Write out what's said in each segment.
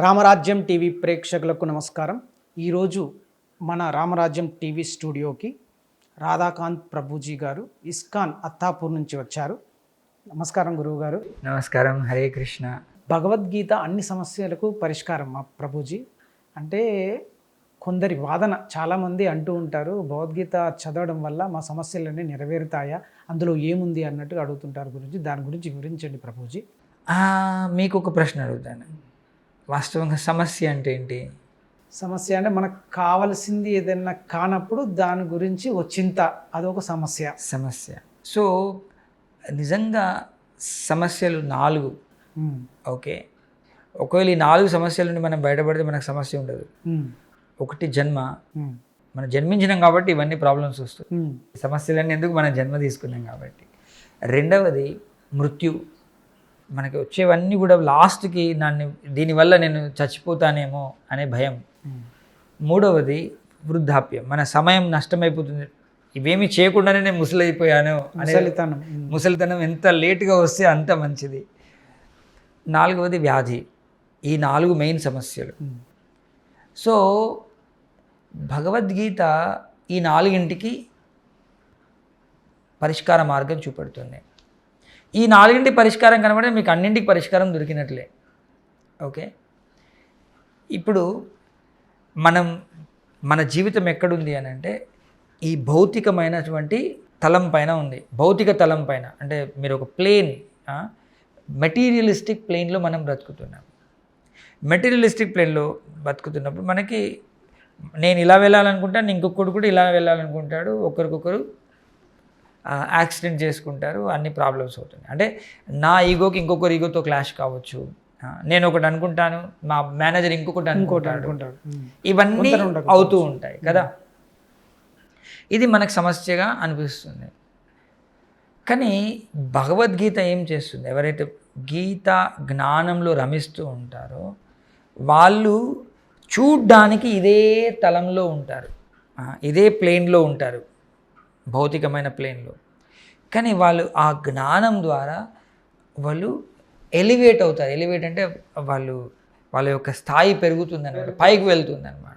రామరాజ్యం TV ప్రేక్షకులకు నమస్కారం. ఈరోజు మన రామరాజ్యం టీవీ స్టూడియోకి రాధాకాంత్ ప్రభుజీ గారు ఇస్కాన్ అత్తాపూర్ నుంచి వచ్చారు. నమస్కారం గురువు గారు నమస్కారం. హరే కృష్ణ. భగవద్గీత అన్ని సమస్యలకు పరిష్కారం మా ప్రభుజీ. అంటే కొందరి వాదన చాలామంది అంటూ ఉంటారు భగవద్గీత చదవడం వల్ల మా సమస్యలన్నీ నెరవేరుతాయా అందులో ఏముంది అన్నట్టుగా అడుగుతుంటారు గురించి దాని గురించి వివరించండి ప్రభుజీ. మీకు ఒక ప్రశ్న అడుగుతాను. వాస్తవంగా సమస్య అంటే ఏంటి? సమస్య అంటే మనకు కావలసింది ఏదైనా కానప్పుడు దాని గురించి ఓ చింత. అదొక సమస్య. సమస్య. సో నిజంగా సమస్యలు నాలుగు. ఓకే? ఒకవేళ ఈ నాలుగు సమస్యల నుండి మనం బయటపడితే మనకు సమస్య ఉండదు. ఒకటి జన్మ. మనం జన్మించినాం కాబట్టి ఇవన్నీ ప్రాబ్లమ్స్ వస్తాయి. సమస్యలన్నీ ఎందుకు మనం జన్మ తీసుకున్నాం కాబట్టి? రెండవది మృత్యు. మనకి వచ్చేవన్నీ కూడా లాస్ట్కి నన్ను దీనివల్ల నేను చచ్చిపోతానేమో అనే భయం. మూడవది వృద్ధాప్యం. మన సమయం నష్టమైపోతుంది. ఇవేమి చేయకుండానే నేను ముసలైపోయాను ముసలితనం. ముసలితనం ఎంత లేటుగా వస్తే అంత మంచిది. నాలుగవది వ్యాధి. ఈ నాలుగు మెయిన్ సమస్యలు. సో భగవద్గీత ఈ నాలుగింటికి పరిష్కార మార్గం చూపెడుతుంది. ఈ నాలుగింటి పరిష్కారం కనబడే మీకు అన్నింటికి పరిష్కారం దొరికినట్లే. ఓకే? ఇప్పుడు మనం మన జీవితం ఎక్కడుంది అని అంటే ఈ భౌతికమైనటువంటి తలం పైన ఉంది. భౌతిక తలం పైన. అంటే మీరు ఒక ప్లేన్ మెటీరియలిస్టిక్ ప్లేన్లో మనం బ్రతుకుతున్నాం. మెటీరియలిస్టిక్ ప్లేన్లో బతుకుతున్నప్పుడు మనకి నేను ఇలా వెళ్ళాలనుకుంటాను ఇంకొకడు కూడా ఇలా వెళ్ళాలనుకుంటాడు ఒకరికొకరు యాక్సిడెంట్ చేసుకుంటారు అన్ని ప్రాబ్లమ్స్ అవుతున్నాయి. అంటే నా ఈగోకి ఇంకొకరు ఈగోతో క్లాష్ కావచ్చు. నేను ఒకటి అనుకుంటాను మా మేనేజర్ ఇంకొకటి అనుకుంటాడు. ఇవన్నీ. అవుతూ ఉంటాయి కదా? ఇది మనకు సమస్యగా అనిపిస్తుంది. కానీ భగవద్గీత ఏం చేస్తుంది? ఎవరైతే గీత జ్ఞానంలో రమిస్తూ ఉంటారో వాళ్ళు చూడ్డానికి ఇదే తలంలో ఉంటారు. ఇదే ప్లేన్లో ఉంటారు. భౌతికమైన ప్లేన్లో. కానీ వాళ్ళు ఆ జ్ఞానం ద్వారా వాళ్ళు ఎలివేట్ అవుతారు. ఎలివేట్ అంటే వాళ్ళు వాళ్ళ యొక్క స్థాయి పెరుగుతుందన్నమాట పైకి వెళ్తుందన్నమాట.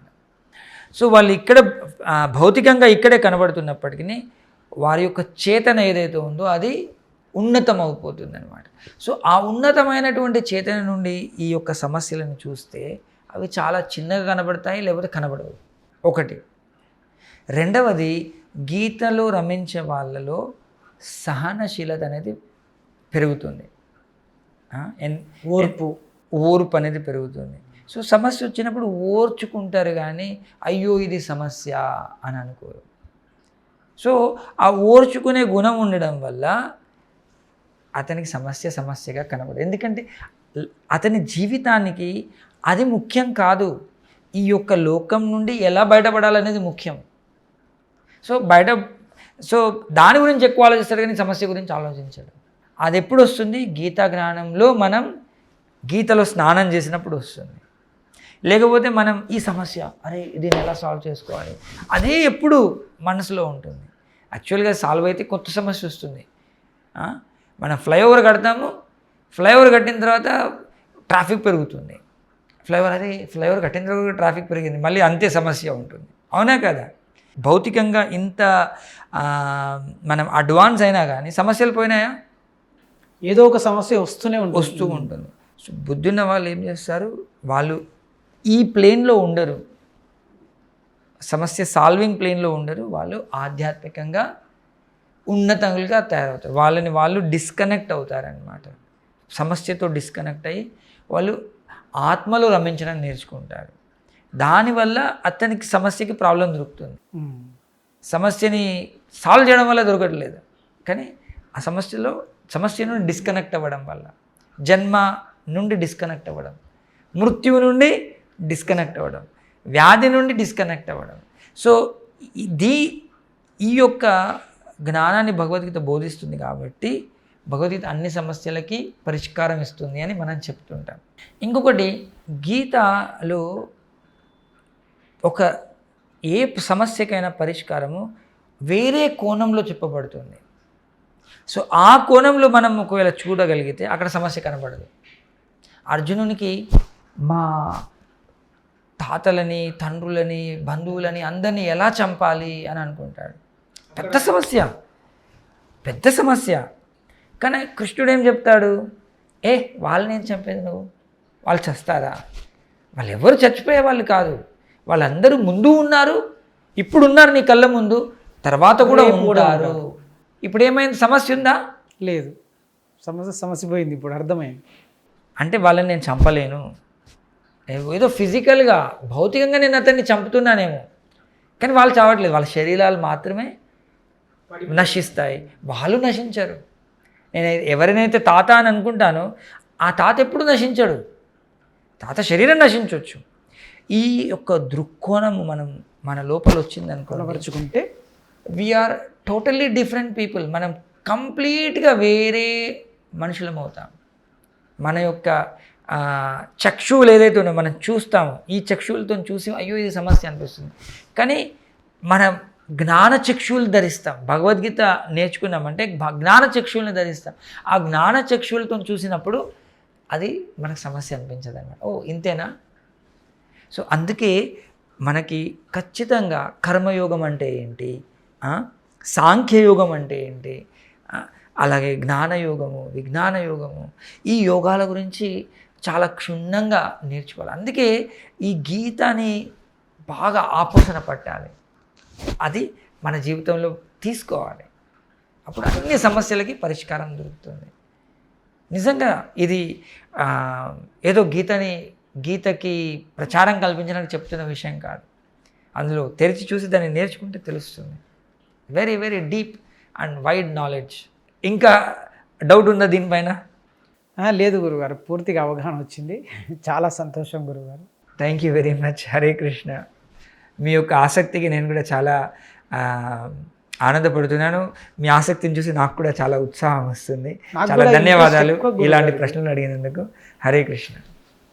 సో వాళ్ళు ఇక్కడ భౌతికంగా ఇక్కడే కనబడుతున్నప్పటికీ వారి యొక్క చేతన ఏదైతే ఉందో అది ఉన్నతం అయిపోతుంది అనమాట సో ఆ ఉన్నతమైనటువంటి చేతన నుండి ఈ యొక్క సమస్యలను చూస్తే అవి చాలా చిన్నగా కనబడతాయి లేకపోతే కనబడవు. ఒకటి. రెండవది గీతలో రమించే వాళ్ళలో సహనశీలత అనేది పెరుగుతుంది. ఓర్పు. ఓర్పు అనేది పెరుగుతుంది. సో సమస్య వచ్చినప్పుడు ఓర్చుకుంటారు కానీ అయ్యో ఇది సమస్య అని అనుకోరు. సో ఆ ఓర్చుకునే గుణం ఉండడం వల్ల అతనికి సమస్య సమస్యగా కనబడదు. ఎందుకంటే అతని జీవితానికి అది ముఖ్యం కాదు. ఈ యొక్క లోకం నుండి ఎలా బయటపడాలనేది ముఖ్యం. సో బయట సో దాని గురించి ఎక్కువ ఆలోచిస్తాడు కానీ సమస్య గురించి ఆలోచించాడు. అది ఎప్పుడు వస్తుంది? గీతా జ్ఞానంలో మనం గీతలో స్నానం చేసినప్పుడు వస్తుంది. లేకపోతే మనం ఈ సమస్య అరే దీన్ని ఎలా సాల్వ్ చేసుకోవాలి? అదే ఎప్పుడు మనసులో ఉంటుంది. యాక్చువల్గా సాల్వ్ అయితే కొత్త సమస్య వస్తుంది. మనం ఫ్లైఓవర్ కడతాము ఫ్లైఓవర్ కట్టిన తర్వాత ట్రాఫిక్ పెరుగుతుంది. ఫ్లైఓవర్ అదే ఫ్లైఓవర్ కట్టిన తర్వాత ట్రాఫిక్ పెరిగింది. మళ్ళీ అంతే సమస్య ఉంటుంది. అవునా కదా? భౌతికంగా ఇంత మనం అడ్వాన్స్ అయినా కానీ సమస్యలు పోయినాయా? ఏదో ఒక సమస్య వస్తూనే ఉంటుంది. వస్తూ ఉంటుంది. సో బుద్ధున్న వాళ్ళు ఏం చేస్తారు? వాళ్ళు ఈ ప్లేన్లో ఉండరు. సమస్య సాల్వింగ్ ప్లేన్లో ఉండరు. వాళ్ళు ఆధ్యాత్మికంగా ఉన్నతంగా తయారవుతారు. వాళ్ళని వాళ్ళు డిస్కనెక్ట్ అవుతారనమాట సమస్యతో డిస్కనెక్ట్ అయ్యి వాళ్ళు ఆత్మలో రమించడం నేర్చుకుంటారు. దానివల్ల అతనికి సమస్యకి ప్రాబ్లం దొరుకుతుంది. సమస్యని సాల్వ్ చేయడం వల్ల దొరకట్లేదు. కానీ ఆ సమస్యలో సమస్య నుండి డిస్కనెక్ట్ అవ్వడం వల్ల జన్మ నుండి డిస్కనెక్ట్ అవ్వడం మృత్యువు నుండి డిస్కనెక్ట్ అవ్వడం వ్యాధి నుండి డిస్కనెక్ట్ అవ్వడం. సో ఇది ఈ యొక్క జ్ఞానాన్ని భగవద్గీత బోధిస్తుంది కాబట్టి భగవద్గీత అన్ని సమస్యలకి పరిష్కారం ఇస్తుంది అని మనం చెప్తుంటాం. ఇంకొకటి గీతలో ఒక ఏ సమస్యకైనా పరిష్కారము వేరే కోణంలో చెప్పబడుతుంది. సో ఆ కోణంలో మనం ఒకవేళ చూడగలిగితే అక్కడ సమస్య కనబడదు. అర్జునునికి మా తాతలని తండ్రులని బంధువులని అందరినీ ఎలా చంపాలి అని అనుకుంటాడు. పెద్ద సమస్య. పెద్ద సమస్య. కానీ కృష్ణుడు ఏం చెప్తాడు? ఏ వాళ్ళని ఏం చంపేది నువ్వు? వాళ్ళు చస్తారా? వాళ్ళు ఎవరు చచ్చిపోయే వాళ్ళు కాదు. వాళ్ళందరూ ముందు ఉన్నారు ఇప్పుడు ఉన్నారు నీ కళ్ళ ముందు తర్వాత కూడా ఉంటారు. ఇప్పుడు ఏమైంది సమస్య ఉందా? లేదు. సమస్య సమస్య పోయింది ఇప్పుడు అర్థమైంది. అంటే వాళ్ళని నేను చంపలేను. ఏదో ఫిజికల్గా భౌతికంగా నేను అతన్ని చంపుతున్నానేమో. కానీ వాళ్ళు చావట్లేదు. వాళ్ళ శరీరాలు మాత్రమే నశిస్తాయి. వాళ్ళు నశించరు. నేను ఎవరినైతే తాత అని అనుకుంటానో ఆ తాత ఎప్పుడు నశించడు? తాత శరీరం నశించవచ్చు ఈ యొక్క దృక్కోణం మనం మన లోపల వచ్చింది అనుకో కొనపరుచుకుంటే వీఆర్ టోటల్లీ డిఫరెంట్ పీపుల్ మనం కంప్లీట్గా వేరే మనుషులం అవుతాం. మన యొక్క చక్షువులు ఏదైతే ఉన్నాయో మనం చూస్తామో ఈ చక్షువులతో చూసి అయ్యో ఇది సమస్య అనిపిస్తుంది. కానీ మన జ్ఞాన చక్షువులు ధరిస్తాం. భగవద్గీత నేర్చుకున్నామంటే జ్ఞాన చక్షువులను ధరిస్తాం. ఆ జ్ఞాన చక్షువులతో చూసినప్పుడు అది మనకు సమస్య అనిపించదు అనమాట ఓ ఇంతేనా? సో అందుకే మనకి ఖచ్చితంగా కర్మయోగం అంటే ఏంటి? సాంఖ్యయోగం అంటే ఏంటి? అలాగే జ్ఞానయోగము విజ్ఞాన యోగము ఈ యోగాల గురించి చాలా క్షుణ్ణంగా నేర్చుకోవాలి. అందుకే ఈ గీతాన్ని బాగా ఆపోసన పట్టాలి. అది మన జీవితంలో తీసుకోవాలి. అప్పుడు అన్ని సమస్యలకి పరిష్కారం దొరుకుతుంది. నిజంగా ఇది ఏదో గీతని గీతకి ప్రచారం కల్పించడానికి చెప్తున్న విషయం కాదు. అందులో తెరిచి చూసి దాన్ని నేర్చుకుంటే తెలుస్తుంది. Very very deep and wide knowledge ఇంకా డౌట్ ఉందా దీనిపైన? లేదు గురుగారు పూర్తిగా అవగాహన వచ్చింది. చాలా సంతోషం గురుగారు. Thank you very much Hare Krishna మీ యొక్క ఆసక్తికి నేను కూడా చాలా ఆనందపడుతున్నాను. మీ ఆసక్తిని చూసి నాకు కూడా చాలా ఉత్సాహం వస్తుంది. చాలా ధన్యవాదాలు. ఇలాంటి ప్రశ్నలు అడిగినందుకు. హరే కృష్ణ